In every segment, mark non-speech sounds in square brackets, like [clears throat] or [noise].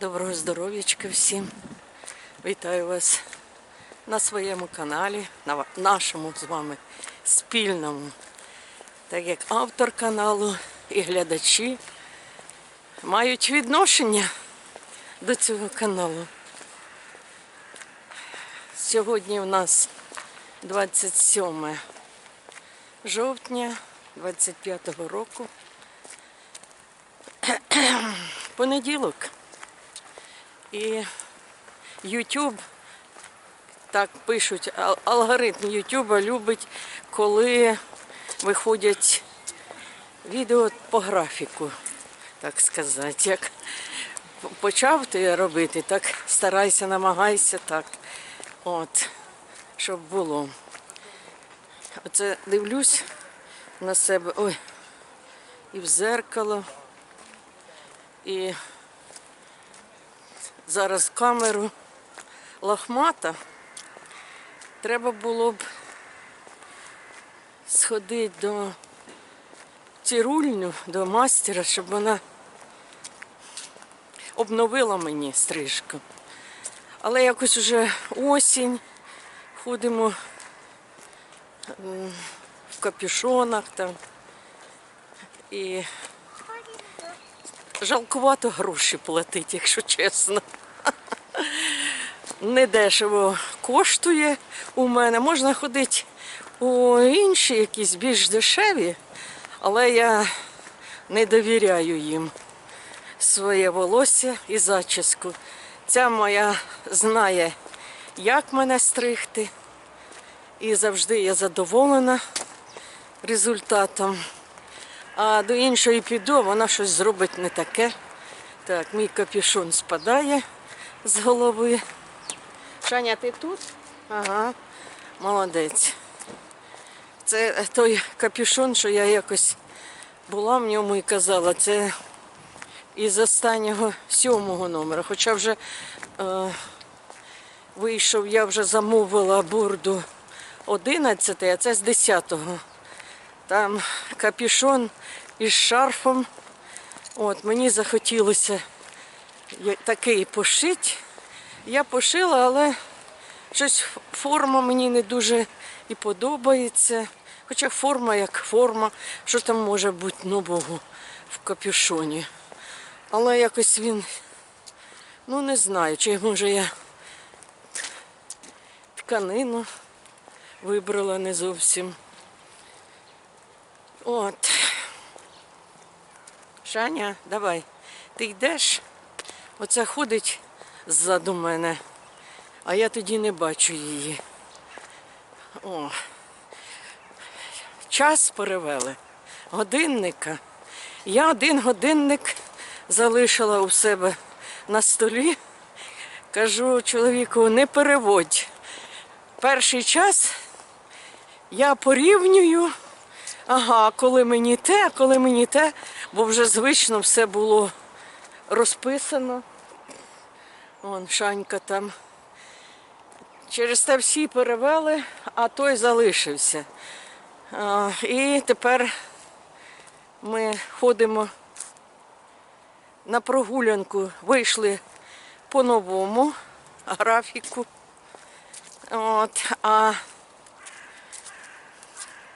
Доброго здоров'ячка всім. Вітаю вас на своєму каналі, на нашому з вами спільному. Так як автор каналу і глядачі мають відношення до цього каналу. Сьогодні у нас 27 жовтня 25-го року. Понеділок. І YouTube, так пишуть, алгоритм YouTube любить, коли виходять відео по графіку, так сказати. Як почав ти робити, так старайся, намагайся так. От, щоб було. Оце дивлюсь на себе, ой, і в зеркало, і зараз камеру лохмата. Треба було б сходити до цирульню, до мастера, щоб вона обновила мені стрижку. Але якось уже осінь, ходимо в капюшонах там. І жалкувато гроші платити, якщо чесно. Недешево коштує у мене. Можна ходити у інші якісь більш дешеві, але я не довіряю їм своє волосся і зачіску. Ця моя знає, як мене стригти. І завжди я задоволена результатом. А до іншої піду, вона щось зробить не таке. Так, мій капюшон спадає з голови. Шаня, ти тут? Ага, молодець. Це той капюшон, що я якось була в ньому і казала, це із останнього сьомого номера. Хоча вже е, вийшов, я вже замовила бурду 11, а це з 10-го. Там капюшон із шарфом. От, мені захотілося такий пошити. Я пошила, але щось форма мені не дуже і подобається. Хоча форма як форма, що там може бути нового в капюшоні. Але якось він, ну не знаю, чи може я тканину вибрала не зовсім. От. Шаня, давай. Ти йдеш? Оце ходить ззаду мене, а я тоді не бачу її. О. Час перевели. Годинника. Я один годинник залишила у себе на столі. Кажу чоловіку, не переводь. Перший час я порівнюю. Ага, коли мені те, коли мені те, бо вже звично все було розписано. Вон Шанька там. Через те всі перевели, а той залишився. І тепер ми ходимо на прогулянку, вийшли по новому графіку. От, а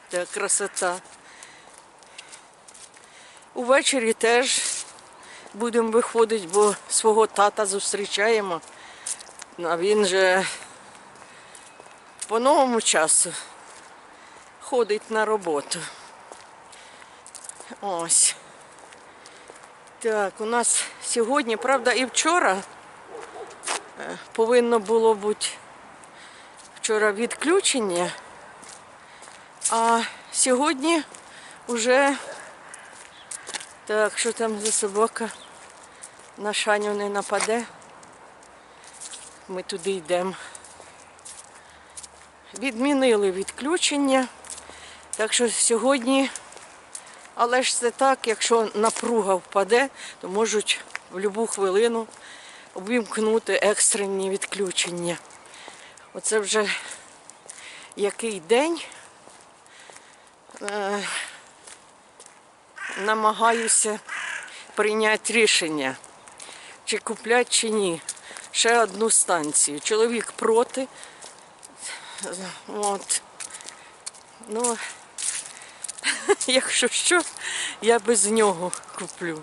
та красота. Увечері теж будемо виходити, бо свого тата зустрічаємо. А він же по новому часу ходить на роботу. Ось. Так, у нас сьогодні, правда, і вчора е, повинно було бути вчора відключення. А сьогодні вже так, що там за собака на шаню не нападе. Ми туди йдемо. Відмінили відключення. Так що сьогодні, але ж це так, якщо напруга впаде, то можуть в будь-яку хвилину обімкнути екстрені відключення. Оце вже який день. Е, намагаюся прийняти рішення. Чи куплять, чи ні. Ще одну станцію. Чоловік проти. От. Ну, [laughs] якщо що, я без нього куплю.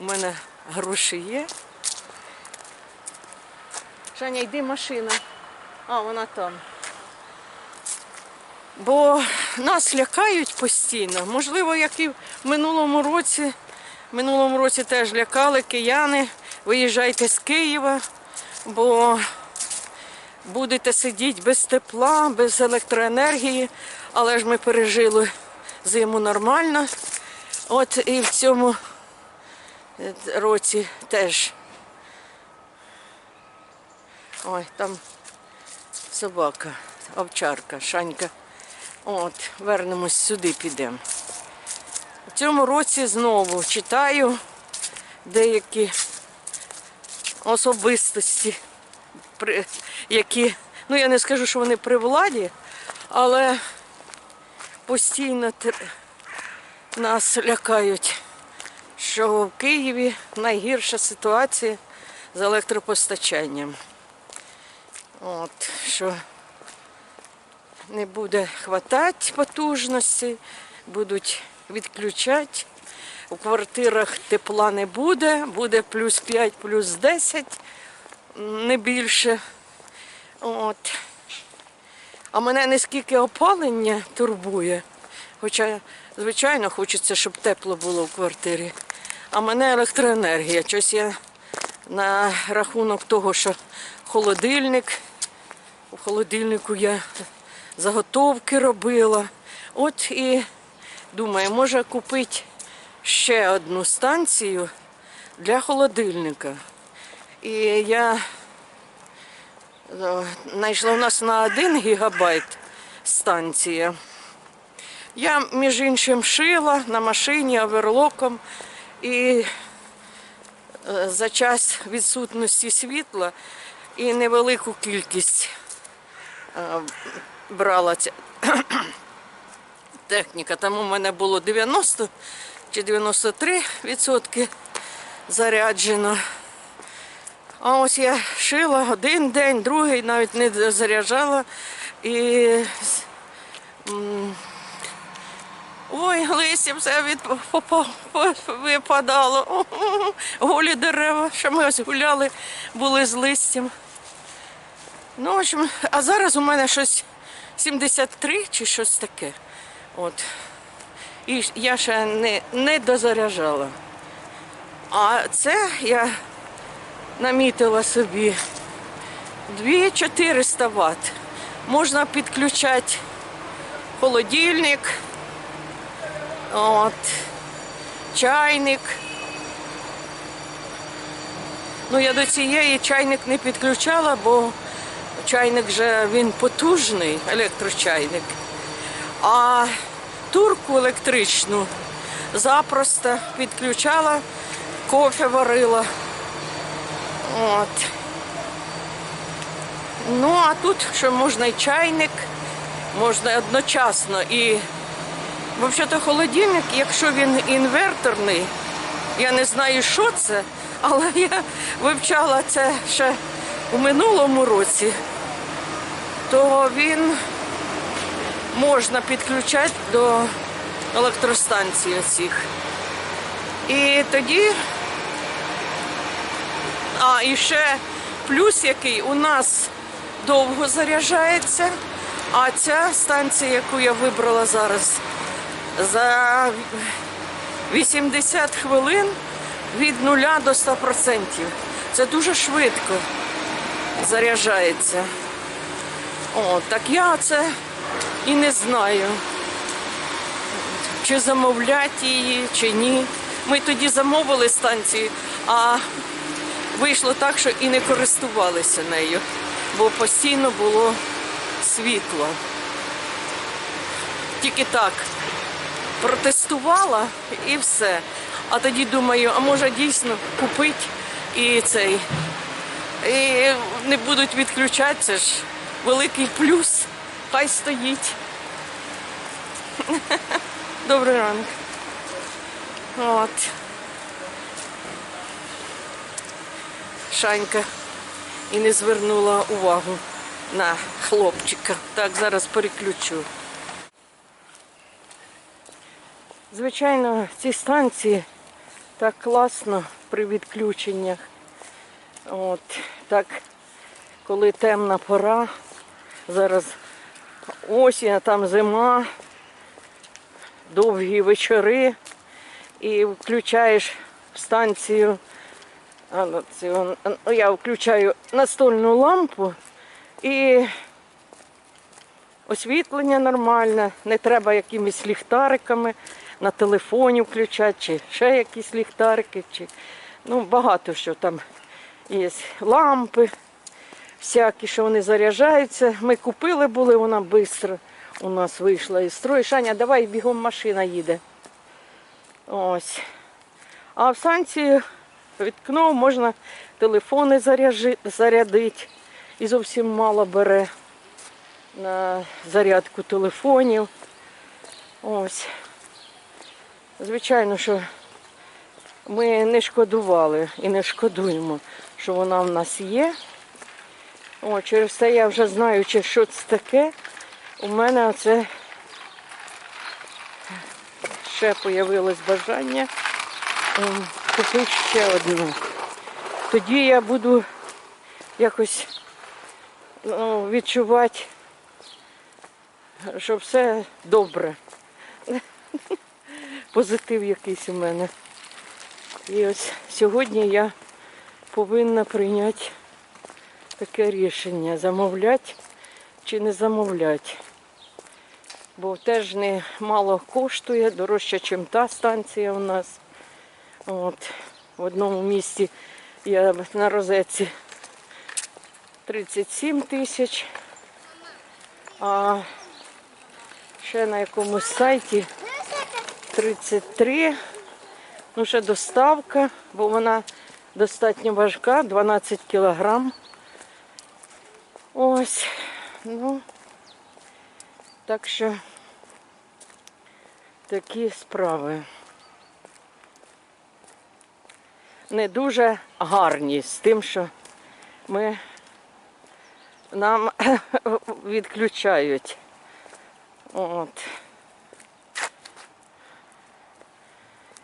У мене гроші є. Женя, йди машина. А, вона там. Бо нас лякають постійно. Можливо, як і в минулому році. Минулому році теж лякали кияни. Виїжджайте з Києва, бо будете сидіти без тепла, без електроенергії. Але ж ми пережили зиму нормально. От і в цьому е, році теж. Ой, там собака, овчарка, шанька. От, вернемось сюди, підемо. Цьому році знову читаю деякі особистості, які, ну я не скажу, що вони при владі, але постійно нас лякають, що в Києві найгірша ситуація з електропостачанням. От, що не буде хватати потужності, будуть відключати. У квартирах тепла не буде, буде плюс 5, плюс 10, не більше. От. А мене не скільки опалення турбує, хоча, звичайно, хочеться, щоб тепло було в квартирі. А мене електроенергія. Щось я на рахунок того, що холодильник, у холодильнику я заготовки робила. От і думаю, може купити ще одну станцію для холодильника. І я е, знайшла у нас на 1 гігабайт станція. Я, між іншим, шила на машині оверлоком і е, за час відсутності світла і невелику кількість е, брала ця техніка. Там у мене було 90 чи 93 відсотки заряджено. А ось я шила один день, другий навіть не заряджала. І ой, листя все від випадало. [laughs] Голі дерева, що ми ось гуляли, були з листям. Ну, в общем, а зараз у мене щось 73 чи щось таке. От. І я ще не, не дозаряджала. А це я намітила собі 2400 Вт. Можна підключати холодильник, от, чайник. Ну, я до цієї чайник не підключала, бо чайник вже він потужний, електрочайник. А турку електричну запросто підключала, кофе варила. От. Ну, а тут ще можна і чайник, можна одночасно і взагалі холодильник, якщо він інверторний, я не знаю, що це, але я вивчала це ще у минулому році, то він можна підключати до електростанцій оцих. І тоді, а і ще плюс який у нас довго заряджається, а ця станція, яку я вибрала зараз, за 80 хвилин від 0 до 100%. Це дуже швидко заряджається. О, так я це і не знаю, чи замовляти її, чи ні. Ми тоді замовили станцію, а вийшло так, що і не користувалися нею, бо постійно було світло. Тільки так протестувала і все. А тоді думаю, а може дійсно купити і цей. І не будуть відключати, це ж великий плюс. Хай стоїть. [laughs] Добрий ранок. От. Шанька і не звернула увагу на хлопчика. Так, зараз переключу. Звичайно, ці станції так класно при відключеннях. От так, коли темна пора, зараз осінь, а там зима, довгі вечори, і включаєш станцію. Ну, я включаю настольну лампу і освітлення нормальне, не треба якимись ліхтариками на телефоні включати, чи ще якісь ліхтарики, чи ну, багато що там є. Лампи всякі, що вони заряджаються. Ми купили були, вона швидко у нас вийшла із строю. Шаня, давай бігом машина їде. Ось. А в станції вікно можна телефони зарядити. І зовсім мало бере на зарядку телефонів. Ось. Звичайно, що ми не шкодували і не шкодуємо, що вона в нас є. О, через це я вже знаю, чи що це таке. У мене оце ще появилось бажання ем, купити ще одну. Тоді я буду якось ну, відчувати, що все добре. [laughs] Позитив якийсь у мене. І ось сьогодні я повинна прийняти таке рішення, замовляти чи не замовляти. Бо теж не мало коштує, дорожче, ніж та станція у нас. От, в одному місці я на розетці 37 тисяч, а ще на якомусь сайті 33. Ну, ще доставка, бо вона достатньо важка, 12 кілограм. Ось. Ну, так що такі справи. Не дуже гарні з тим, що ми нам [coughs] відключають. От.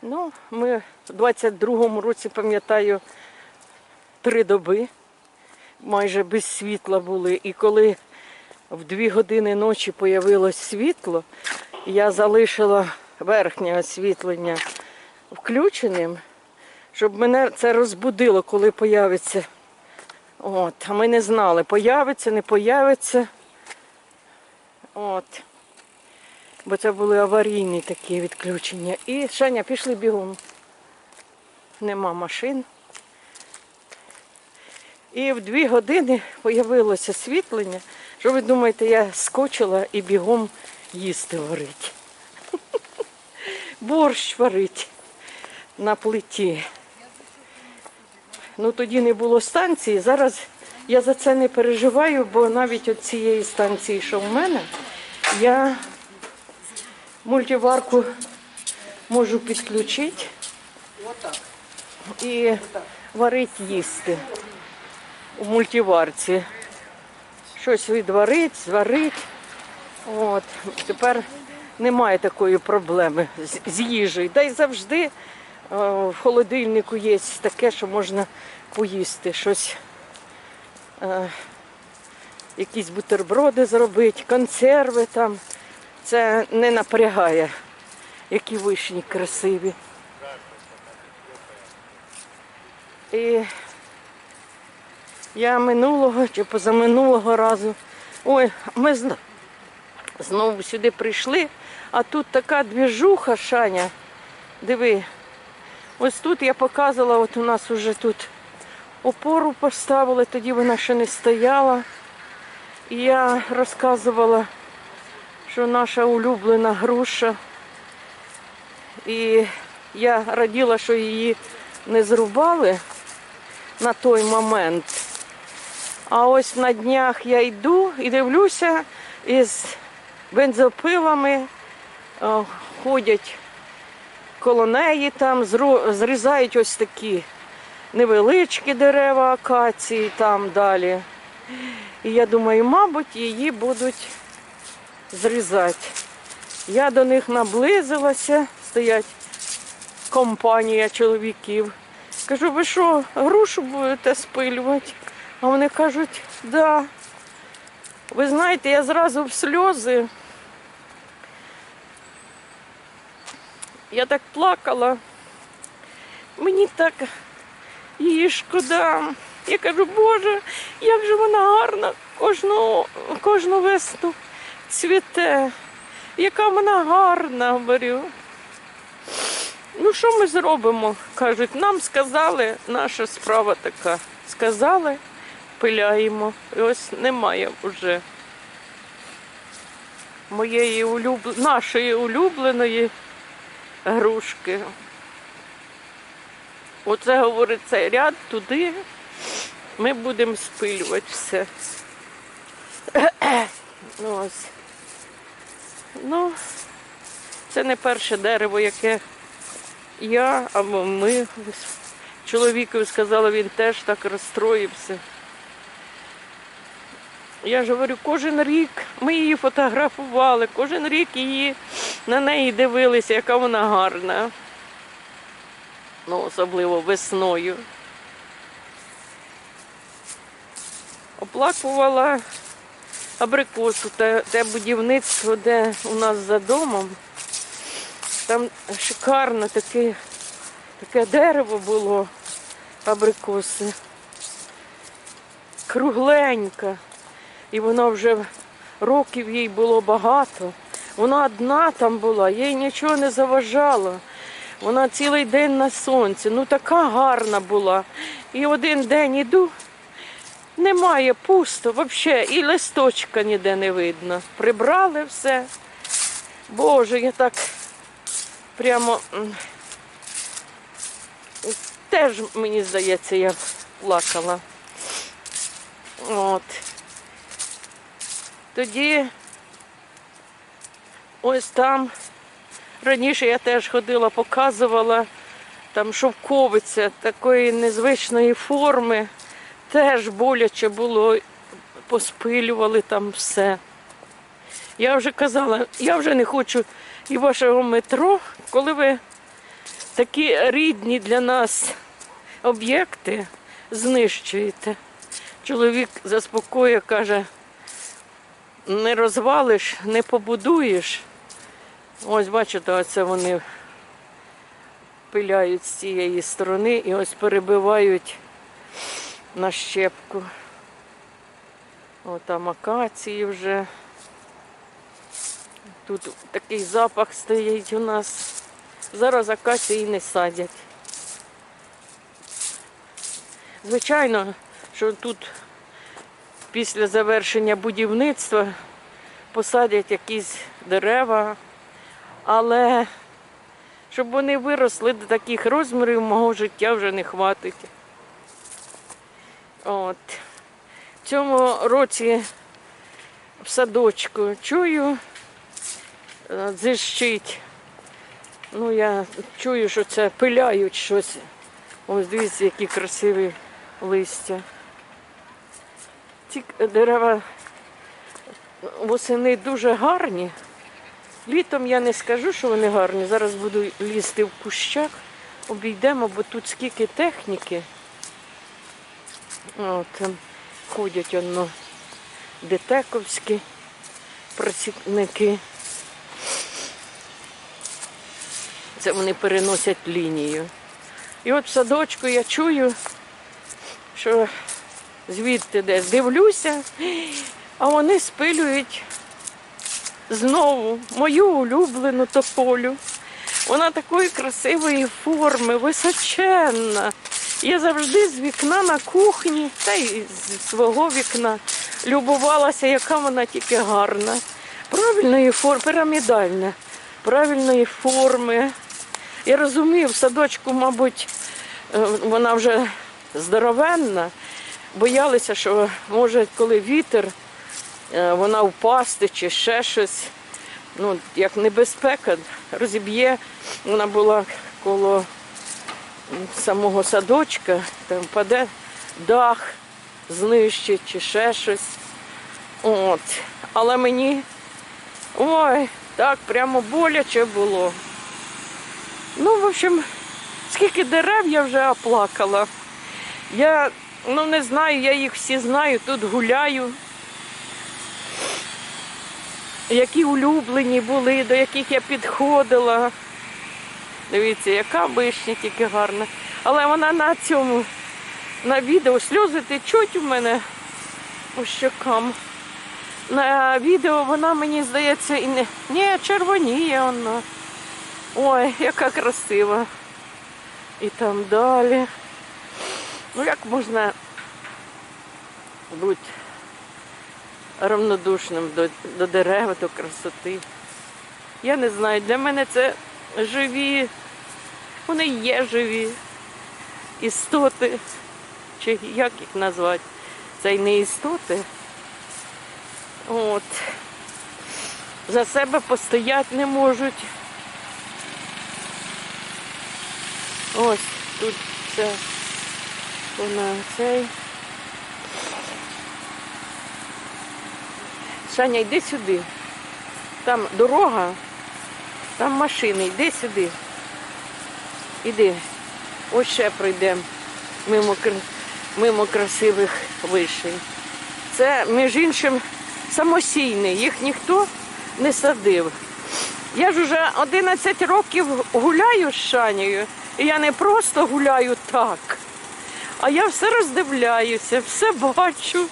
Ну, ми в 22-му році, пам'ятаю, три доби майже без світла були. І коли в дві години ночі появилось світло, я залишила верхнє освітлення включеним, щоб мене це розбудило, коли появиться. От, а ми не знали, появиться, не появиться. От. Бо це були аварійні такі відключення. І Шаня, пішли бігом. Нема машин. І в дві години з'явилося освітлення. Що ви думаєте, я скочила і бігом їсти варить. Борщ варить на плиті. Ну тоді не було станції. Зараз я за це не переживаю, бо навіть от цієї станції, що в мене, я мультиварку можу підключити і варити їсти у мультиварці. Щось відварить, зварить. От. Тепер немає такої проблеми з, з їжею. Та й завжди е, в холодильнику є таке, що можна поїсти щось. Е, якісь бутерброди зробити, консерви там. Це не напрягає, які вишні красиві. І я минулого чи позаминулого разу. Ой, ми знову сюди прийшли, а тут така двіжуха, Шаня. Диви. Ось тут я показувала, от у нас вже тут опору поставили, тоді вона ще не стояла. І я розказувала, що наша улюблена груша. І я раділа, що її не зрубали на той момент. А ось на днях я йду і дивлюся, із бензопилами е, ходять коло неї там, зрізають ось такі невеличкі дерева акації там далі. І я думаю, мабуть, її будуть зрізати. Я до них наблизилася, стоять компанія чоловіків. Кажу, ви що, грушу будете спилювати? А вони кажуть, да. Ви знаєте, я зразу в сльози. Я так плакала. Мені так її шкода. Я кажу, Боже, як же вона гарна кожну, кожну весну цвіте. Яка вона гарна, говорю. Ну, що ми зробимо? Кажуть, нам сказали, наша справа така. Сказали, пиляємо. І ось немає вже моєї улюб... нашої улюбленої грушки. Оце говорить цей ряд туди. Ми будемо спилювати все. [clears throat] Ну. Ну, це не перше дерево, яке я або ми чоловікові сказали, він теж так розстроївся. Я ж говорю, кожен рік ми її фотографували, кожен рік її на неї дивилися, яка вона гарна. Ну, особливо весною. Оплакувала абрикосу, те, те будівництво, де у нас за домом. Там шикарно таке, таке дерево було абрикоси. Кругленька. І вона вже років їй було багато. Вона одна там була, їй нічого не заважало. Вона цілий день на сонці. Ну така гарна була. І один день іду, немає пусто, взагалі, і листочка ніде не видно. Прибрали все. Боже, я так прямо теж, мені здається, я плакала. От. Тоді ось там раніше я теж ходила, показувала там шовковиця такої незвичної форми. Теж боляче було, поспилювали там все. Я вже казала, я вже не хочу і вашого метро, коли ви такі рідні для нас об'єкти знищуєте. Чоловік заспокоює, каже, не розвалиш, не побудуєш. Ось бачите, оце вони пиляють з цієї сторони і ось перебивають на щепку. О, там акації вже. Тут такий запах стоїть у нас. Зараз акації не садять. Звичайно, що тут після завершення будівництва посадять якісь дерева, але щоб вони виросли до таких розмірів, мого життя вже не хватить. От. В цьому році в садочку чую, е, дзищить. Ну, я чую, що це пиляють щось. Ось дивіться, які красиві листя. Ці дерева восени дуже гарні. Літом я не скажу, що вони гарні. Зараз буду лізти в кущах, обійдемо, бо тут скільки техніки. От, ходять воно детековські працівники. Це вони переносять лінію. І от в садочку я чую, що звідти десь дивлюся, а вони спилюють знову мою улюблену тополю. Вона такої красивої форми, височенна. Я завжди з вікна на кухні, та й з свого вікна любувалася, яка вона тільки гарна. Правильної форми, пірамідальна, правильної форми. Я розумію, в садочку, мабуть, е, вона вже здоровенна. Боялися, що може, коли вітер, е, вона впасти чи ще щось. Ну, як небезпека, розіб'є. Вона була коло самого садочка, там впаде дах, знищить чи ще щось. От. Але мені ой, так прямо боляче було. Ну, в общем, скільки дерев я вже оплакала. Я ну не знаю, я їх всі знаю, тут гуляю. Які улюблені були, до яких я підходила. Дивіться, яка вишня тільки гарна. Але вона на цьому, на відео сльози течуть у мене у щокам. На відео вона мені здається і не. Ні, червоніє вона. Ой, яка красива. І там далі. Ну як можна бути равнодушним до, до дерев, до красоти? Я не знаю, для мене це живі, вони є живі істоти. Чи як їх назвати? Це й не істоти. От. За себе постояти не можуть. Ось тут це вона цей. Саня, йди сюди. Там дорога, там машини, йди сюди. Іди. Ось ще пройдемо мимо, мимо красивих вишень. Це, між іншим, самосійне, їх ніхто не садив. Я ж уже 11 років гуляю з Шанією, і я не просто гуляю так, а я все роздивляюся, все бачу.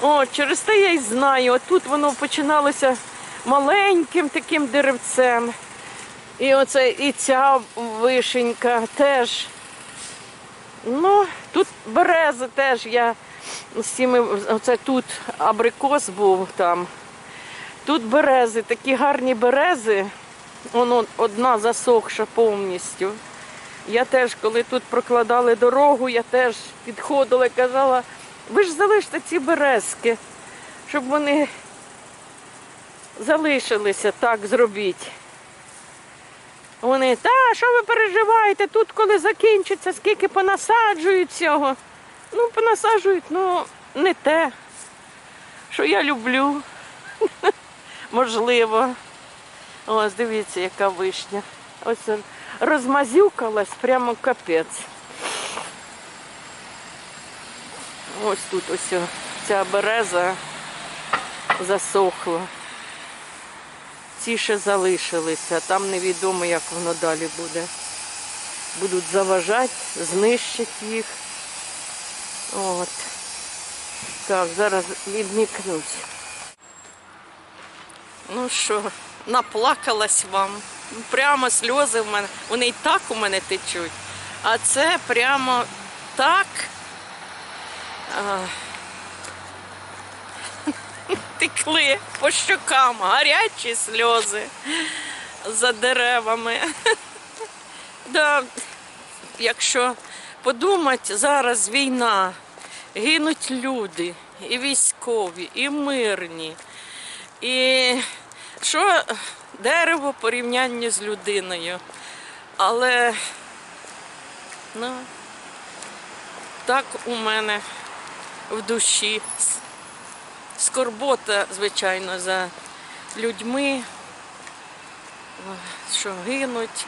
О, через те я й знаю. Отут воно починалося маленьким таким деревцем. І оце і ця вишенька теж. Ну, тут берези теж я з цими, оце тут абрикос був там. Тут берези, такі гарні берези. Воно одна засохша повністю. Я теж, коли тут прокладали дорогу, я теж підходила і казала, ви ж залиште ці березки, щоб вони залишилися, так зробіть. Вони, та, що ви переживаєте, тут коли закінчиться, скільки понасаджують цього. Ну, понасаджують, ну, не те, що я люблю. [laughs] Можливо. Ось дивіться, яка вишня. Ось розмазюкалась прямо капець. Ось тут ось ця береза засохла. Ці ще залишилися, там невідомо, як воно далі буде. Будуть заважати, знищать їх. От. Так, зараз відмікнусь. Ну що, наплакалась вам. Прямо сльози в мене. Вони і так у мене течуть. А це прямо так. [laughs] Текли по щокам, гарячі сльози за деревами. [laughs] Да, якщо подумати, зараз війна, гинуть люди, і військові, і мирні. І що дерево в порівнянні з людиною. Але ну, так у мене в душі. Скорбота, звичайно, за людьми, що гинуть.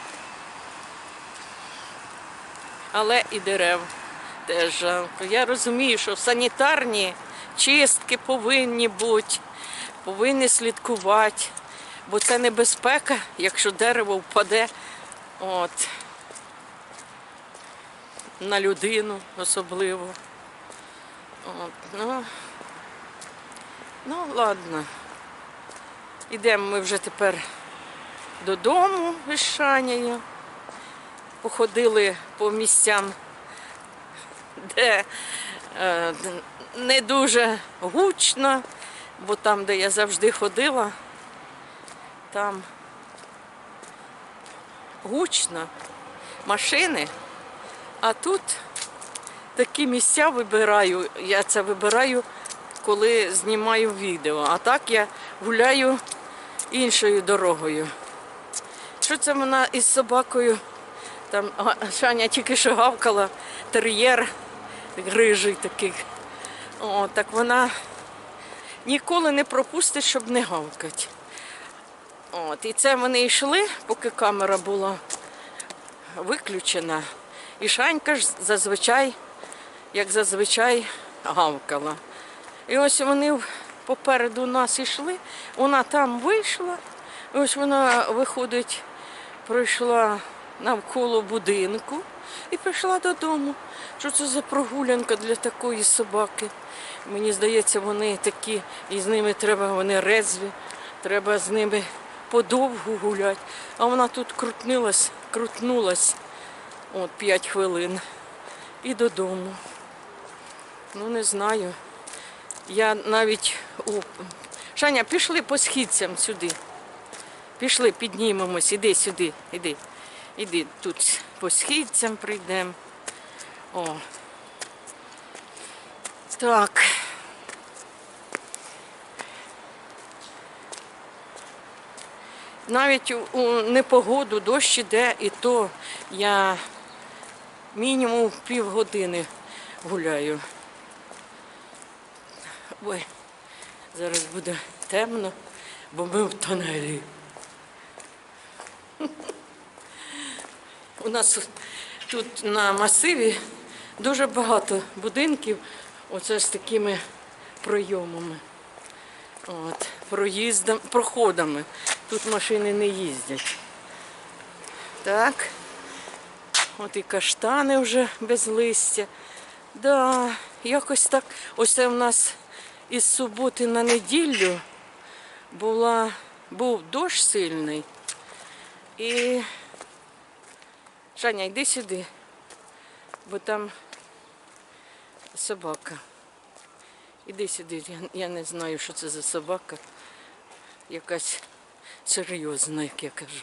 Але і дерев теж жалко. Я розумію, що санітарні чистки повинні бути, повинні слідкувати, бо це небезпека, якщо дерево впаде от, на людину особливо. От, ну, ну, ладно. Ідемо ми вже тепер додому із Шанією. Походили по місцям, де е, не дуже гучно, бо там, де я завжди ходила, там гучно, машини, а тут такі місця вибираю. Я це вибираю, коли знімаю відео. А так я гуляю іншою дорогою. Що це вона із собакою Там Шаня тільки що гавкала, тер'єр грижий такий. О, так вона ніколи не пропустить, щоб не гавкати. От, і це вони йшли, поки камера була виключена. І Шанька ж зазвичай, як зазвичай, гавкала. І ось вони попереду нас йшли, вона там вийшла, і ось вона виходить, пройшла навколо будинку і пішла додому. Що це за прогулянка для такої собаки? Мені здається, вони такі, і з ними треба, вони резві, треба з ними подовгу гуляти. А вона тут крутнулась, крутнулась от 5 хвилин і додому. Ну, не знаю. Я навіть у. Шаня, пішли по східцям сюди. Пішли, піднімемось, іди сюди, іди. Іди тут по східцям прийдемо. О. Так. Навіть у- непогоду дощ іде, і то я мінімум півгодини гуляю. Ой, зараз буде темно, бо ми в тонелі. У нас тут на масиві дуже багато будинків, оце з такими пройомами. От, проїздом, проходами. Тут машини не їздять. Так. От і каштани вже без листя. Да, якось так. Ось це в нас із суботи на неділю була, був дощ сильний. І Жаня, йди сюди, бо там собака. Іди сюди, я не знаю, що це за собака. Якась серйозна, як я кажу.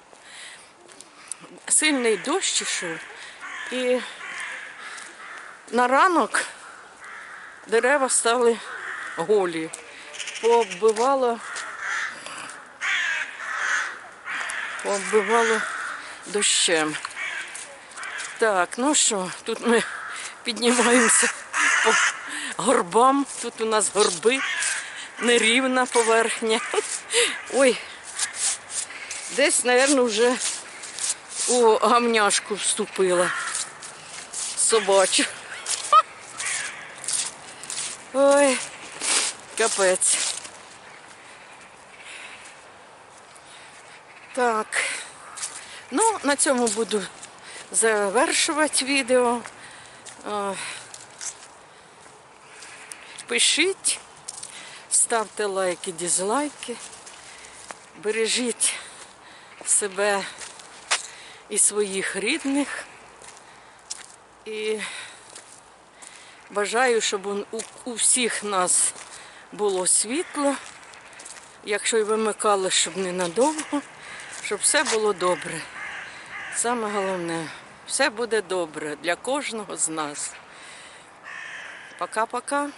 Сильний дощ ішов і на ранок дерева стали голі. Пооббивало, пооббивало дощем. Так, ну що, тут ми піднімаємося по горбам. Тут у нас горби, нерівна поверхня. Ой, десь, мабуть, вже у гамняшку вступила собачу. [laughs] Ой, капець. Так. Ну, на цьому буду завершувати відео. Е, Пишіть, ставте лайки, дізлайки, бережіть себе і своїх рідних. І бажаю, щоб у, всіх нас було світло. Якщо й вимикали, щоб ненадовго, щоб все було добре. Саме головне, все буде добре для кожного з нас. Пока-пока.